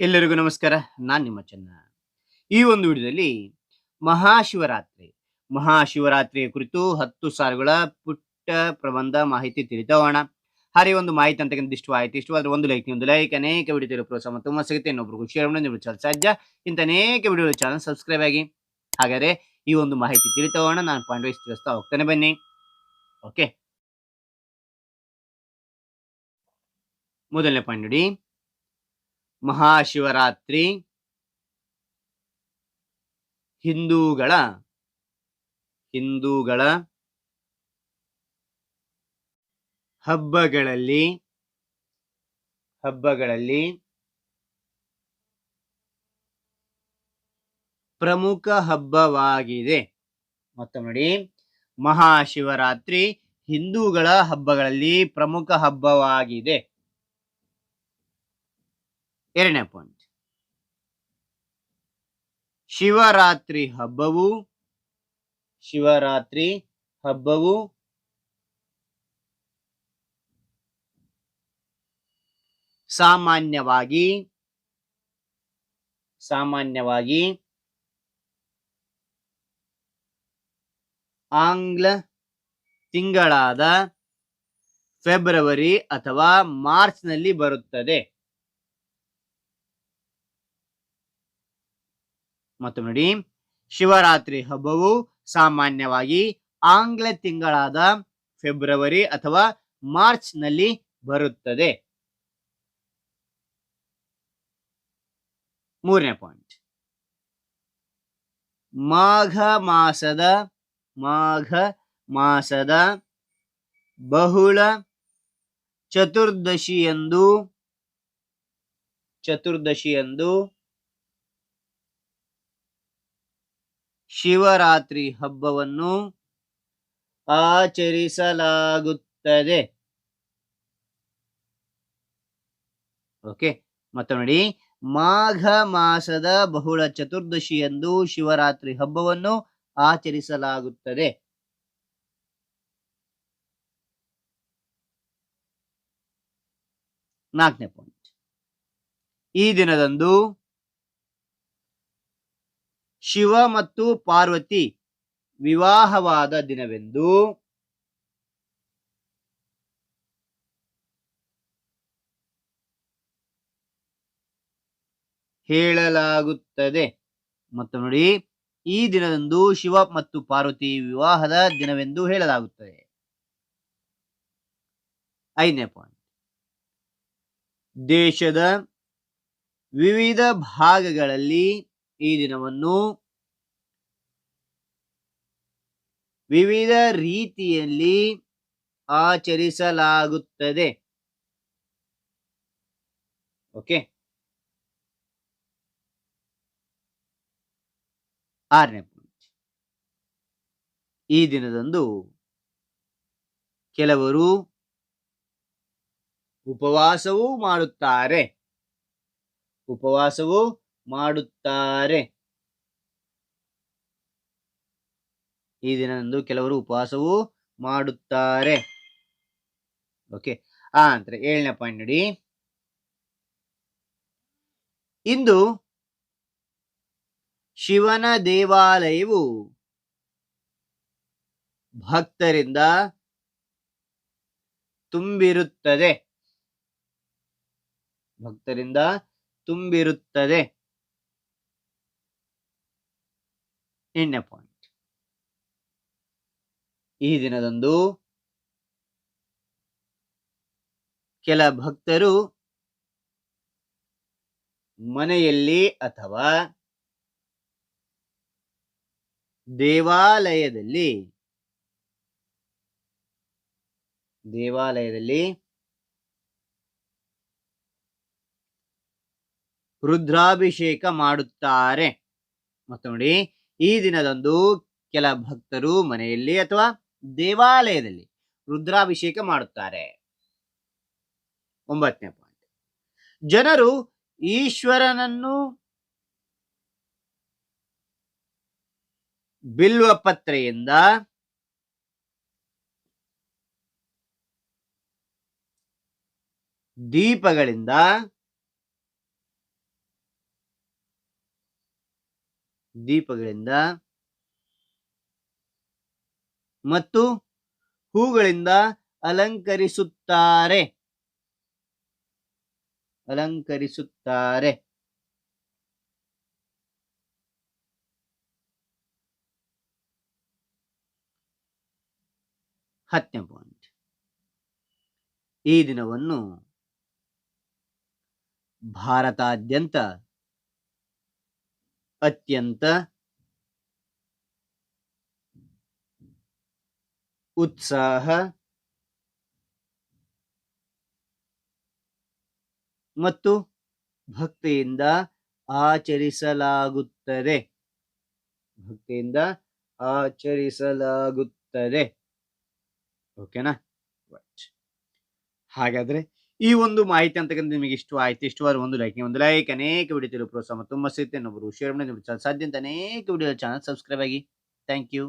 ಎಲ್ಲರಿಗೂ ನಮಸ್ಕಾರ. ನಾನು ನಿಮ್ಮ ಚೆನ್ನ. ಈ ಒಂದು ವಿಡಿಯೋದಲ್ಲಿ ಮಹಾಶಿವರಾತ್ರಿ. ಮಹಾಶಿವರಾತ್ರಿಯ ಕುರಿತು ಹತ್ತು ಸಾಲುಗಳ ಪುಟ್ಟ ಪ್ರಬಂಧ ಮಾಹಿತಿ ತಿಳಿದೋಣ ಹರಿ ಒಂದು ಮಾಹಿತಿ ಅಂತ ಇಷ್ಟವಾಯಿತು. ಇಷ್ಟವಾದ್ರೆ ಒಂದು ಲೈಕ್ ಒಂದು ಲೈಕ್ ಅನೇಕ ವಿಡಿಯೋ ಪ್ರೋತ್ಸಾಹ ತುಂಬ ಸಿಗುತ್ತೆ. ಇನ್ನೊಬ್ರಿಗೂ ಶೇರ್ ಮಾಡಿ ನೀವು ಸಾಧ್ಯ. ಇಂಥ ಅನೇಕ ವಿಡಿಯೋ ಚಾನಲ್ ಸಬ್ಸ್ಕ್ರೈಬ್ ಆಗಿ. ಹಾಗಾದ್ರೆ ಈ ಒಂದು ಮಾಹಿತಿ ತಿಳಿತೋಣ ನಾನು ವೈಸ್ ತಿಳಿಸ್ತಾ ಹೋಗ್ತಾನೆ. ಬನ್ನಿ. ಓಕೆ ಮೊದಲನೇ ಪಾಯಿಂಟ್ ಮಹಾಶಿವರಾತ್ರಿ ಹಿಂದೂಗಳ ಹಿಂದೂಗಳ ಹಬ್ಬಗಳಲ್ಲಿ ಹಬ್ಬಗಳಲ್ಲಿ ಪ್ರಮುಖ ಹಬ್ಬವಾಗಿದೆ. ಮತ್ತೊಮ್ಮೆ ನೋಡಿ. ಮಹಾಶಿವರಾತ್ರಿ ಹಿಂದೂಗಳ ಹಬ್ಬಗಳಲ್ಲಿ ಪ್ರಮುಖ ಹಬ್ಬವಾಗಿದೆ. ಎರಡನೇ ಪಾಯಿಂಟ್ ಶಿವರಾತ್ರಿ ಹಬ್ಬವು ಶಿವರಾತ್ರಿ ಹಬ್ಬವು ಸಾಮಾನ್ಯವಾಗಿ ಸಾಮಾನ್ಯವಾಗಿ ಆಂಗ್ಲ ತಿಂಗಳಾದ ಫೆಬ್ರವರಿ ಅಥವಾ ಮಾರ್ಚ್ನಲ್ಲಿ ಬರುತ್ತದೆ. ಮತ್ತು ನೋಡಿ. ಶಿವರಾತ್ರಿ ಹಬ್ಬವು ಸಾಮಾನ್ಯವಾಗಿ ಆಂಗ್ಲ ತಿಂಗಳಾದ ಫೆಬ್ರವರಿ ಅಥವಾ ಮಾರ್ಚ್ನಲ್ಲಿ ಬರುತ್ತದೆ. ಮೂರನೇ ಪಾಯಿಂಟ್. ಮಾಘ ಮಾಸದ ಮಾಘ ಮಾಸದ ಬಹುಳ ಚತುರ್ದಶಿ ಚತುರ್ದಶಿಯಂದು ಚತುರ್ದಶಿಯಂದು ಶಿವರಾತ್ರಿ ಹಬ್ಬವನ್ನು ಆಚರಿಸಲಾಗುತ್ತದೆ. ಓಕೆ ಮತ್ತೆ ನೋಡಿ ಮಾಘ ಮಾಸದ ಬಹುಳ ಚತುರ್ದಶಿಯಂದು ಶಿವರಾತ್ರಿ ಹಬ್ಬವನ್ನು ಆಚರಿಸಲಾಗುತ್ತದೆ. ನಾಲ್ಕನೇ ಪಾಯಿಂಟ್ ಈ ದಿನದಂದು ಶಿವ ಮತ್ತು ಪಾರ್ವತಿ ವಿವಾಹವಾದ ದಿನವೆಂದು. ಹೇಳಲಾಗುತ್ತದೆ. ಮತ್ತು ನೋಡಿ, ಈ ದಿನದಂದು ಶಿವ ಮತ್ತು ಪಾರ್ವತಿ ವಿವಾಹದ ದಿನವೆಂದು ಹೇಳಲಾಗುತ್ತದೆ. ಐದನೇ ಪಾಯಿಂಟ್ ದೇಶದ ವಿವಿಧ ಭಾಗಗಳಲ್ಲಿ ಈ ದಿನವನ್ನು ವಿವಿಧ ರೀತಿಯಲ್ಲಿ ಆಚರಿಸಲಾಗುತ್ತದೆ. ಓಕೆ? ಆರನೇ ಪಾಯಿಂಟ್ ಈ ದಿನದಂದು ಕೆಲವರು ಉಪವಾಸವೂ ಮಾಡುತ್ತಾರೆ. ಉಪವಾಸವೂ ಮಾಡುತ್ತಾರೆ. ಈ ದಿನದಂದು ಕೆಲವರು ಉಪವಾಸವೂ ಮಾಡುತ್ತಾರೆ. ಓಕೆ ಆ ನಂತರ ಏಳನೇ ಪಾಯಿಂಟ್ ನೋಡಿ. ಇಂದು ಶಿವನ ದೇವಾಲಯವು ಭಕ್ತರಿಂದ ತುಂಬಿರುತ್ತದೆ. ಭಕ್ತರಿಂದ ತುಂಬಿರುತ್ತದೆ. ಎಂಟನೇ ಪಾಯಿಂಟ್ ಈ ದಿನದಂದು ಕೆಲ ಭಕ್ತರು ಮನೆಯಲ್ಲಿ ಅಥವಾ ದೇವಾಲಯದಲ್ಲಿ ದೇವಾಲಯದಲ್ಲಿ ರುದ್ರಾಭಿಷೇಕ ಮಾಡುತ್ತಾರೆ. ಮತ್ತು ನೋಡಿ ಈ ದಿನದಂದು ಕೆಲ ಭಕ್ತರು ಮನೆಯಲ್ಲಿ ಅಥವಾ ದೇವಾಲಯದಲ್ಲಿ ರುದ್ರಾಭಿಷೇಕ ಮಾಡುತ್ತಾರೆ. ಒಂಬತ್ತನೇ ಪಾಯಿಂಟ್ ಜನರು ಈಶ್ವರನನ್ನು ಬಿಲ್ವ ಪತ್ರೆಯಿಂದ ದೀಪಗಳಿಂದ ದೀಪಗಳಿಂದ ಮತ್ತು ಹೂಗಳಿಂದ ಅಲಂಕರಿಸುತ್ತಾರೆ. ಅಲಂಕರಿಸುತ್ತಾರೆ. ಹತ್ತನೇ ಪಾಯಿಂಟ್ ಈ ದಿನವನ್ನು ಭಾರತಾದ್ಯಂತ ಅತ್ಯಂತ ಉತ್ಸಾಹ ಮತ್ತು ಭಕ್ತಿಯಿಂದ ಆಚರಿಸಲಾಗುತ್ತದೆ. ಭಕ್ತಿಯಿಂದ ಆಚರಿಸಲಾಗುತ್ತದೆ. ಓಕೆನಾ ಹಾಗಾದ್ರೆ ಈ ಒಂದು ಮಾಹಿತಿ ಅಂತಕ್ಕಂಥ ನಿಮಗೆ ಇಷ್ಟ ಆಯ್ತು, ಇಷ್ಟವಾದ ಒಂದು ಲೈಕ್ ಒಂದು ಲೈಕ್ ಅನೇಕ ವಿಡಿಯೋ ಪ್ರೋತ್ಸಾಹ ತುಂಬ ಸಿಗುತ್ತೆ ಇನ್ನೊಬ್ಬರು ಶೇರ್ ಮಾಡಿ ಸಾಧ್ಯ ಅನೇಕ ವಿಡಿಯೋ ಚಾನಲ್ ಸಬ್ಸ್ಕ್ರೈಬ್ ಆಗಿ. Thank you